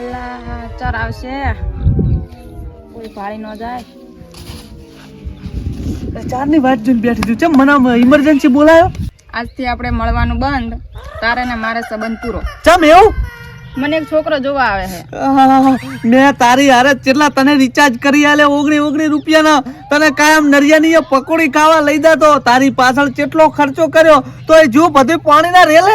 અલ્લા ચાર આવશે. કોઈ ભાળી ન જાય. ચારની વાત જોઈને બેઠી છું. ચમ મને ઇમરજન્સી બોલાયો? આજથી આપણે મળવાનું બંધ. તારે ને મારે સંબંધ પૂરો. ચમ એવું? મને એક છોકરો જોવા આવે છે. મેં તારી હારે કેટલા તને રિચાર્જ કરી આલે ઓગણી ઓગણી રૂપિયાના. તને કાયમ નરિયાની પકોડી ખાવા લઈ દેતો તારી પાછળ કેટલો ખર્ચો કર્યો તો એ જો બધું પાણીના રેલે.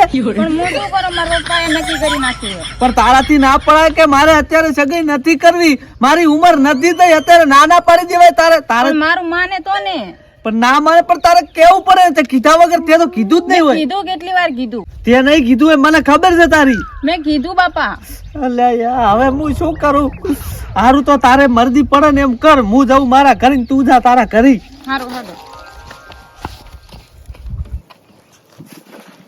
પણ તારાથી ના પડાય કે મારે અત્યારે સગાઈ નથી કરવી? મારી ઉંમર નથી થઈ અત્યારે ના ના પાડી દેવાય તારે. તારે મારું માને તો ને. પણ ના માને પણ તારે કેવું પડે? તે કીધા વગર તે તો કીધું જ નહીં હોય. કીધું કેટલી વાર કીધું? તે નહીં કીધું એ મને ખબર છે તારી. મેં કીધું બાપા. અલ્યા યાર હવે હું શું કરું? હારું તો તારે મરજી પડે ને એમ કર હું જાઉં મારા ઘરે તું જા તારા ઘરે. હારું હારું.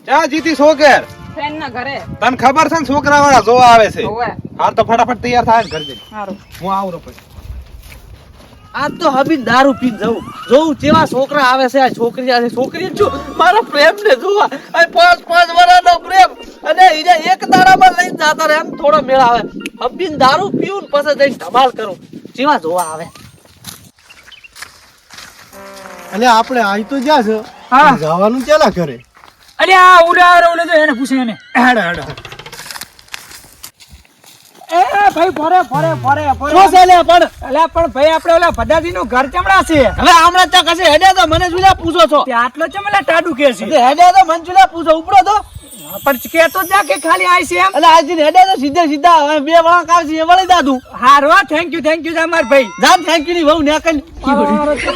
ક્યાં જીતી છોકર ફ્રેન્ડ ના ઘરે. તને ખબર છે ને છોકરા વાળા જોવા આવે છે? હોવે. હાર તો ફટાફટ તૈયાર થાય ને ઘર જઈને સારું હું આવું પછી. આજ તો હબી દારૂ પી જવું જોઉં જેવા છોકરા આવે છે આ છોકરી આ છોકરી જો મારા પ્રેમ ને જોવા. આ પાંચ પાંચ વર્ષનો પ્રેમ. અને એને એક દાડામાં લઈ જાતા રહે એમ થોડો મેળ આવે. હબી દારૂ પીવું ને પછી જઈને ધમાલ કરું. જેવા જોવા આવે. અને આપણે આઈ તો જ્યાં છે. હા. જવાનું ચેલા કરે અરે આ ઉડા ઓલે તો એને પૂછે એને. હેડો હેડો. ભાઈ ફરે ફરે ફરે ફરે. છે લે પણ? અલ્યા પણ ભાઈ આપણે ઓલા ભદાજી નું ઘર ચમડા છે. હવે હમણાં તો કશે હેડ્યા તો મને જુલા પૂછો છો? તે આટલો ચમલા ટાડુ કે છે. તે હેડ્યા તો મને જુલા પૂછો ઉપડો તો. પણ કે તો જા કે ખાલી આઈ છે એમ. એટલે હેડ્યા તો સીધે સીધા હવે બે વળાંક આવશે એ વળી દાદું હારવા થેન્ક યુ થેન્ક યુ તમાર ભાઈ. થેન્ક યુ ની બહુ નેકલ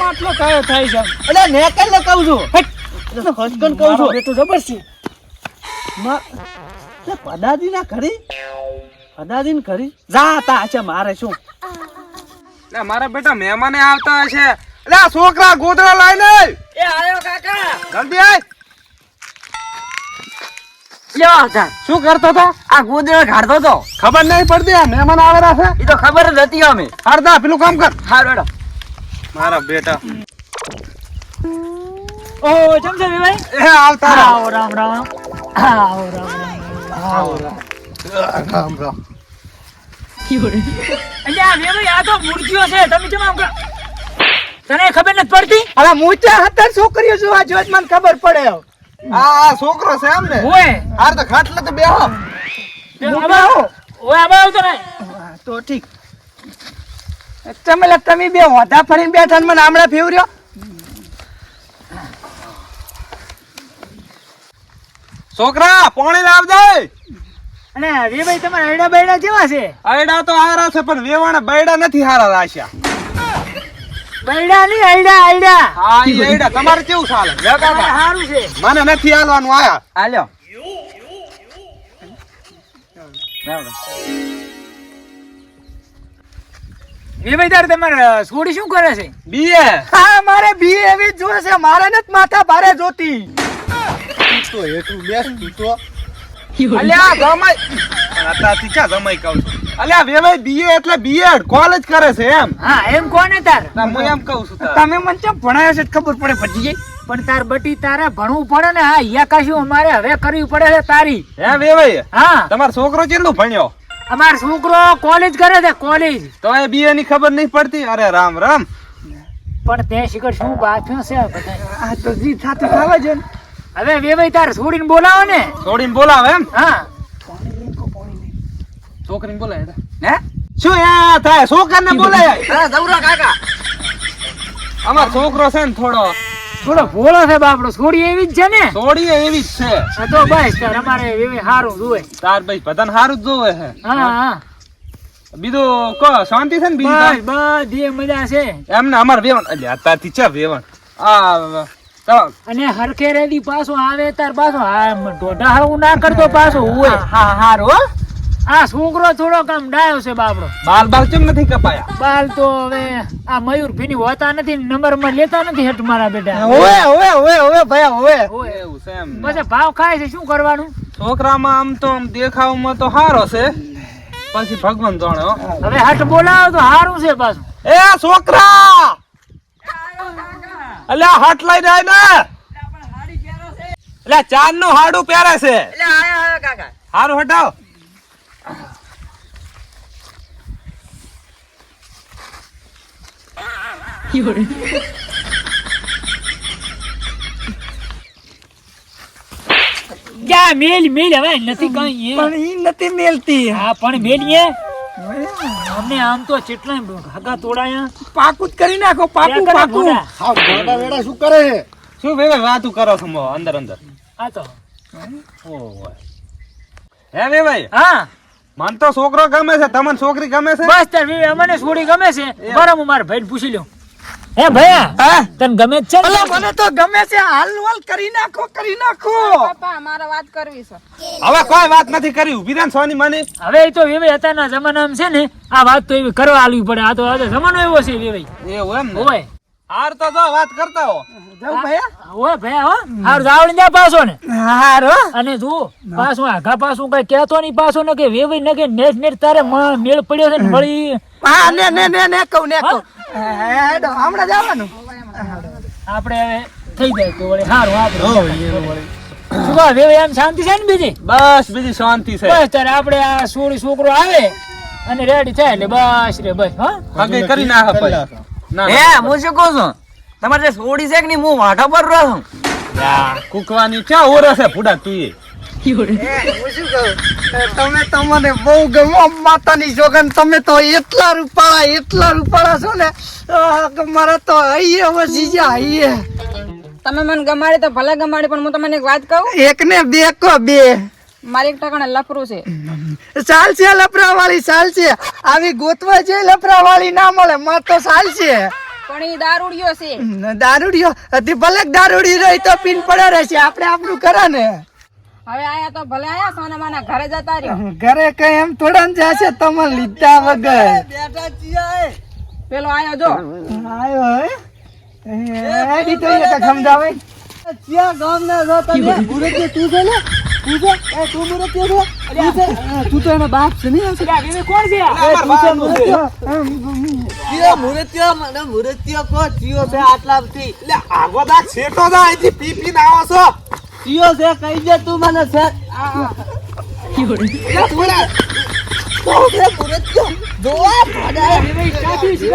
આટલો કાયો થાય છે? એટલે નેકલ ને કહું છું. એટલે હસકન કહું છું. જબર છે. માં- ના ખરી પદાદી કરી જાતા છે મારે શું? લે મારા બેટા મહેમાને આવતા હશે. લે છોકરા ગોદડા લઈને એ આયો કાકા. જલ્દી આય. લ્યો શું કરતો હતો આ ગોદડા ઘાડતો તો. ખબર નહીં પડતી આ મહેમાન આવેલા છે? એ તો ખબર જ હતી અમે. હારતા પેલું કામ કર. હાર બેટા મારા બેટા. ઓ જમશે ભાઈ? એ આવતા. આવો રામ રામ. આવો રામ રામ. આવો રામ. રામ રામ. અલ્યા બે આ તો મૂર્તિઓ છે. તમે કેમ આમ તને ખબર નથી પડતી? અરે મૂચા હતા છોકરીઓ જો આ જોત મને ખબર પડે. આ આ છોકરો છે એમ ને ઓય. હાર તો ખાટલે તો બેહો. આવો. ઓય આબા આવતો ને તો ઠીક. તમે તમે બે હોધા ફરીને બેઠા ને મને હમણાં ફેવર્યો? છોકરા પાણી લાવજે. અને બે ભાઈ તમારા આયડા બૈડા કેવા છે? આયડા તો હારા છે પણ વેવાણા બૈડા નથી હારા રાશ્યા બાયડા નહીં આયડા આયડા. હા આયડા. તમારે કેવું ચાલે લે કાકા છે. મને નથી હાલવાનું આયા. હાલ્યો. બે ભાઈ તમારે છોડી શું કરે છે? બીએ. હા મારે બી એવી જ જોવે છે. મારે નથી માથા ભારે જોતી. તો એટલું બેસ તો અલ્યા જમાઈ અત્યારથી ક્યાં જમાઈ કહું છું? અલ્યા વેવાઈ બીએ એટલે બીએડ કોલેજ કરે છે એમ. હા એમ કોને તાર? હું એમ કહું છું તમે મને ચમ ભણાયો છે ખબર પડે પછી ગઈ. પણ તાર બટી તારે ભણવું પડે ને હા યા કશું અમારે હવે કરવી પડે છે તારી. હે વેવાઈ હા. તમારો છોકરો કેટલું ભણ્યો? અમાર છોકરો કોલેજ કરે છે કોલેજ તો એ બીએ ની ખબર નહીં પડતી? અરે રામ રામ. પણ તે શિખર શું બાથ્યું છે બધાય? આ તો જી થાતું ખાવા છે ને. હવે વેવાઈ તારે છોડીને બોલાવો ને. છોડીને બોલાવે એમ? હા. છોકરીને બોલાય હે? શું યા થાય? છોકરાને બોલાય? હા જવરા કાકા. અમાર છોકરો છે ને થોડો. થોડો ભોળો છે બાપડો. છોડી એવી જ છે ને? છોડી એવી જ છે. તો બસ તાર અમારે વેવાઈ હારું જોવે. તાર ભાઈ બધાને સારું જ જોવે છે. હા હા બીજું કો શાંતિ છે ને બીજું બસ? બધી મજા છે. એમને અમાર વેવણ એટલે અત્યારથી છે વેવણ. આ અને હરખે રેડી પાછો આવે તાર પાછો ઢોઢા હળવું ના કરતો પાછો હોય. હા હારો. આ છોકરો થોડો કામ ડાયો છે બાપડો. બાલ બાલ કેમ નથી કપાયા? બાલ તો હવે આ મયુર ભીની હોતા નથી નંબરમાં લેતા નથી હેઠ મારા બેટા. ઓએ ઓએ ઓએ ઓએ ભયા ઓએ ઓએ એવું છે એમ પછી ભાવ ખાય છે શું કરવાનું? છોકરામાં આમ તો આમ દેખાવમાં તો સારો છે. પછી ભગવાન જાણે હવે હટ બોલાવો તો સારું છે પાછું. એ છોકરા! અલે હાથ લઈને આય ને. એટલે ચાંદનું હાડું પહેરે છે. હારું હટાવ. મેલ મેલ હવે નથી કઈ નથી મેલતી. હા પણ મેલીએ. અમને આમ તો ચેટલા ભાગા તોડાયા? પાકું જ કરી નાખો પાકું પાકું. હા ગોડા વેડા શું કરે છે? શું ભાઈ વાતું કરો છો અંદર અંદર. આ તો. ઓય હે વે ભાઈ હા. મન તો છોકરો ગમે છે તમને છોકરી ગમે છે? બસ તાર અમને છોડી ગમે છે. બરાબર મારા ભાઈ પૂછી લઉં. હે ભયા તને ગમે છે ને? અલા મને તો ગમે છે. હાલ હાલ કરી નાખો કરી નાખો. પપ્પા મારે વાત કરવી છે. હવે કોઈ વાત નથી કરી. રહે સોની માની. હવે એ તો વિવે અત્યારના જમાનામાં છે ને આ વાત તો એવી કરવા આલવી પડે. આ તો આજે જમાનો એવો છે વિવે એવો એમ ને? ઓય હાર તો જો વાત કરતા હો. જાવ ભાઈ ઓય ભૈયા હો હાર જાવડી જા પાછો ને. હારો અને તું પાછો આઘા પાછો કઈ કહેતો નહીં પાછો ને કે વેવી ને કે નેટ નેટ તારે મેળ પડ્યો છે ને મળી. હા ને ને ને ને કહું ને કહું. હેડો હમણાં જવાનું. આપણે હવે થઈ જાય તો વળી હારું આપણે શું કહો વેવાઈ એમ શાંતિ છે ને બીજી? બસ બીજી શાંતિ છે. બસ તારે આપણે આ સોળી છોકરો આવે અને રેડી થાય એટલે બસ રે બસ હા. કરી નાખ પછી. હે હું શું કહું છું? તમારે જે છોડી છે કે નહીં હું વાંઢો પર રહું છું. કુકવાની ક્યાં ઓરસ છે ફૂડા તું એ? તમે તમને બહુ ગમો માતાની જોગન તમે તો એટલા રૂપાળા એટલા રૂપાળા છો ને મારા તો હૈયે વસી જા હૈયે. તમે મને ગમાડી તો ભલે ગમાડી પણ હું તમને એક વાત કહું? એક ને બે કો બે. મારી એક ટકાને લફરું છે ચાલશે લપરા વાળી ચાલશે આવી ગોતવા જે લપરા વાળી ના મળે મત તો ચાલશે પણ એ દારૂડિયો છે દારૂડિયો હતી ભલે દારૂડી રહી તો પીન પડે રહેશે આપણે આપણું કરે ને હવે આયા તો ભલે આયા સોના માના ઘરે જતા રહ્યો ઘરે કઈ એમ થોડા ને જશે તમે લીધા વગર પેલો આયો જો આયો હે એ એ તો સમજાવે ચિયા ગામ ના જો તમે મુરત્ય તું છે ને તું છે? એ તું મુરત્ય છે? તું છે? તું તો એનો બાપ છે નહીં એટલે આ કોણ છે આ? એ તું છે મુરત્ય વેવાઈ ચાકી છે.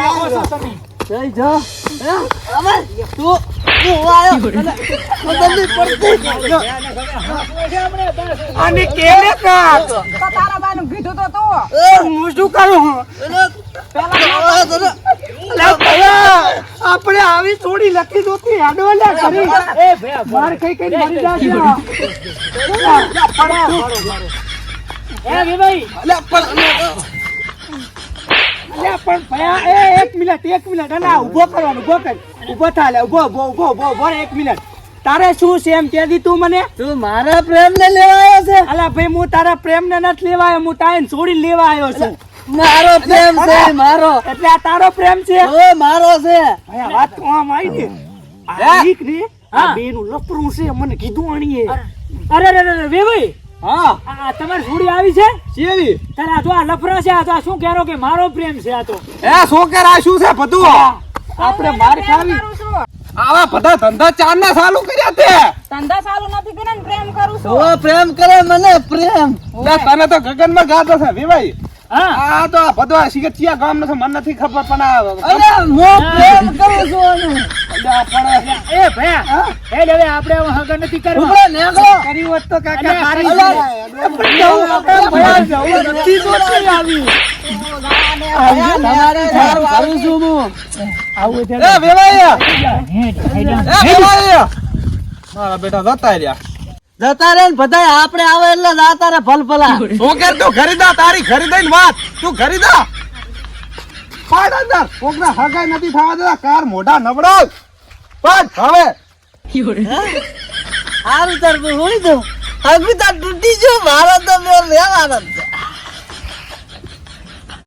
આવો છો. તમે. અને કેને કા તો તારા બાનું કીધું તો તું. હું શું કરું આપણે આવી થોડી લખી દોતી હાડવાલા કરી માર કઈ કઈ મરી જાશે. એ વેવાઈ અલ્યા પણ ભયા એ. મિનિટ એક મિનિટ. અને ઊભો કરવાનો ઊભો કર. ઊભો થા ઊભો ઊભો ઊભો ઊભો ઊભો એક મિનિટ. તારે શું છે એમ કે તું મને? તું મારા પ્રેમ ને લેવા આવ્યો છે? અલા ભાઈ હું તારા પ્રેમ ને નથી લેવા આવ્યો હું તારે છોડી લેવા આવ્યો છું. મારો પ્રેમ છે મારો. એટલે આ તારો પ્રેમ છે? ઓ મારો છે. વાત તો આમ આવી ને આ ઠીક ને આ બેનું લપરું છે મને કીધું આણીએ. અરે અરે અરે વેવાઈ. હા. આ આ તમારી છોડી આવી છે? કેવી તારે આ જો આ લફરા છે આ તો શું કહેરો કે મારો પ્રેમ છે આ તો. એ આ શું છે બધું આપણે માર ખાવી. કરું આવા બધા ધંધા ચાર ના ચાલુ કર્યા તે. ધંધા ચાલુ નથી કર્યા ને પ્રેમ કરું છું. પ્રેમ કરે મને પ્રેમ. તને તો ગગનમાં ગાતો છે વિભાઈ હા. આ તો બધો સિગતિયા ગામ નો છે મને નથી ખબર પણ આ પ્રેમ કરું છું એ ભયા એ હવે આપણે હવે હગા નથી કરવા. કરી હોત તો કાકા અલ્યા, હારી અલ્યા, ભયા જવું નથી તો નહીં આવી. આવું છે. એ વેવાઈ મારા બેટા જતા રહ્યા. જતા રે ને બધા આપણે આવે એટલે જાતા રે ભલા છોકર તું ખરીદા તારી ખરીદાઈ વાત. તું ખરીદા. પાડ અંદર. કોકના હગાઈ નથી થવા દેતા. કાર મોઢા નબળો પાડ હવે. સારું તાર હોઈ દઉં હવે તાર તૂટી જો મારો તો મેં લેવાનો